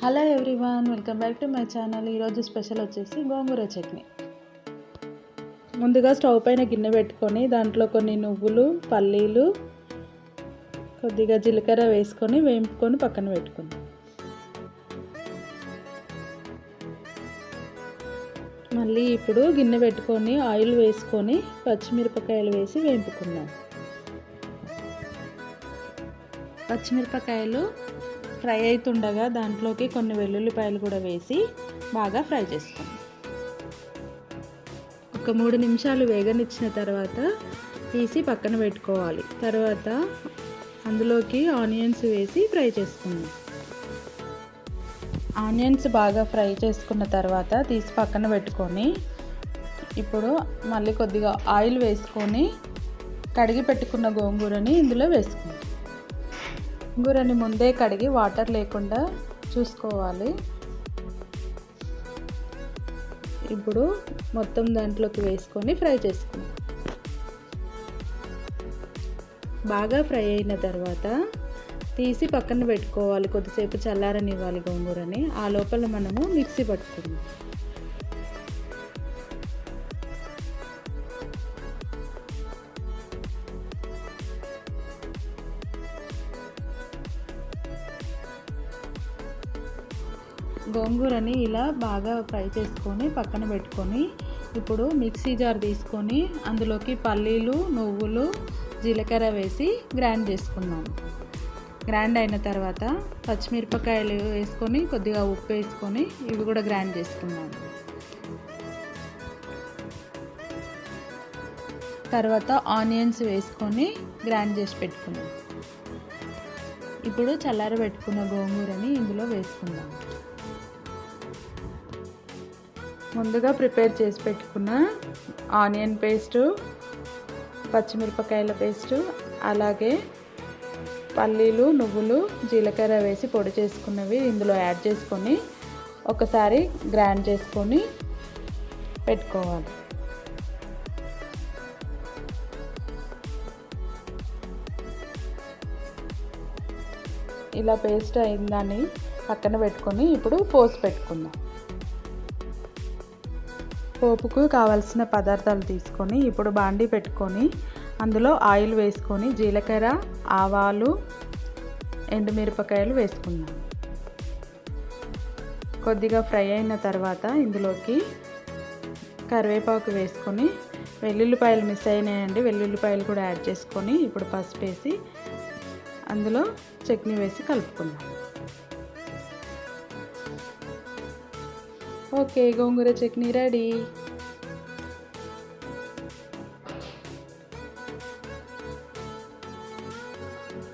Hello everyone welcome back to my channel. ఈరోజు special వచ్చేసి గోంగూర చట్నీ. ముందుగా స్టవ్ పైన గిన్నె పెట్టుకొని దాంట్లో కొన్ని నువ్వులు పల్లీలు కొద్దిగా జీలకర్ర వేసుకొని వేయింపుకొని పక్కన పెట్టుకుందాం. మళ్ళీ ఇప్పుడు గిన్నె పెట్టుకొని ఆయిల్ వేసుకొని పచ్చిమిరపకాయలు వేసి వేయింపుకుందాం పచ్చిమిరపకాయలు ఫ్రై అవుతుండగా దాంట్లోకి కొన్ని వెల్లుల్లిపాయలు కూడా వేసి బాగా ఫ్రై చేసుకుందాం. ఒక మూడు నిమిషాలు వేగనిచ్చిన తర్వాత తీసి పక్కన పెట్టుకోవాలి. తర్వాత అందులోకి ఆనియన్స్ వేసి ఫ్రై చేసుకుందాం. ఆనియన్స్ బాగా ఫ్రై చేసుకున్న తర్వాత తీసి పక్కన పెట్టుకొని ఇప్పుడు మళ్ళీ కొద్దిగా ఆయిల్ వేసుకొని కడిగి పెట్టుకున్న గోంగూరని ఇందులో వేసుకుందాం. గోంగూరని ముందే కడిగి వాటర్ లేకుండా చూసుకోవాలి. ఇప్పుడు మొత్తం దాంట్లోకి వేసుకొని ఫ్రై చేసుకుందాం. బాగా ఫ్రై అయిన తర్వాత తీసి పక్కన పెట్టుకోవాలి. కొద్దిసేపు చల్లారనివ్వాలి గోంగూరని. ఆ లోపల మనము మిక్సీ పట్టుకుందాం. గోంగూరని ఇలా బాగా ఫ్రై చేసుకొని పక్కన పెట్టుకొని ఇప్పుడు మిక్సీ జార్ తీసుకొని అందులోకి పల్లీలు నువ్వులు జీలకర్ర వేసి గ్రైండ్ చేసుకున్నాం. గ్రైండ్ అయిన తర్వాత పచ్చిమిరపకాయలు వేసుకొని కొద్దిగా ఉప్పు వేసుకొని ఇవి కూడా గ్రైండ్ చేసుకున్నాం. తర్వాత ఆనియన్స్ వేసుకొని గ్రైండ్ చేసి పెట్టుకున్నాం. ఇప్పుడు చల్లారబెట్టుకున్న గోంగూరని ఇందులో వేసుకుందాం. ముందుగా ప్రిపేర్ చేసి పెట్టుకున్న ఆనియన్ పేస్టు పచ్చిమిరపకాయల పేస్టు అలాగే పల్లీలు నువ్వులు జీలకర్ర వేసి పొడి చేసుకున్నవి ఇందులో యాడ్ చేసుకొని ఒకసారి గ్రైండ్ చేసుకొని పెట్టుకోవాలి. ఇలా పేస్ట్ అయిందని పక్కన పెట్టుకొని ఇప్పుడు పోసి పెట్టుకుందాం. పోపుకు కావలసిన పదార్థాలు తీసుకొని ఇప్పుడు బాండీ పెట్టుకొని అందులో ఆయిల్ వేసుకొని జీలకర్ర ఆవాలు ఎండుమిరపకాయలు వేసుకుందాం. కొద్దిగా ఫ్రై అయిన తర్వాత ఇందులోకి కరివేపాకు వేసుకొని వెల్లుల్లిపాయలు మిస్ అయినాయండి వెల్లుల్లిపాయలు కూడా యాడ్ చేసుకొని ఇప్పుడు పసుపు వేసి అందులో చట్నీ వేసి కలుపుకుందాం. Okay gongura chutney ready.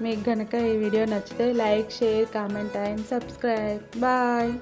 మీకు కనుక ఈ వీడియో నచ్చితే like share comment and subscribe. Bye.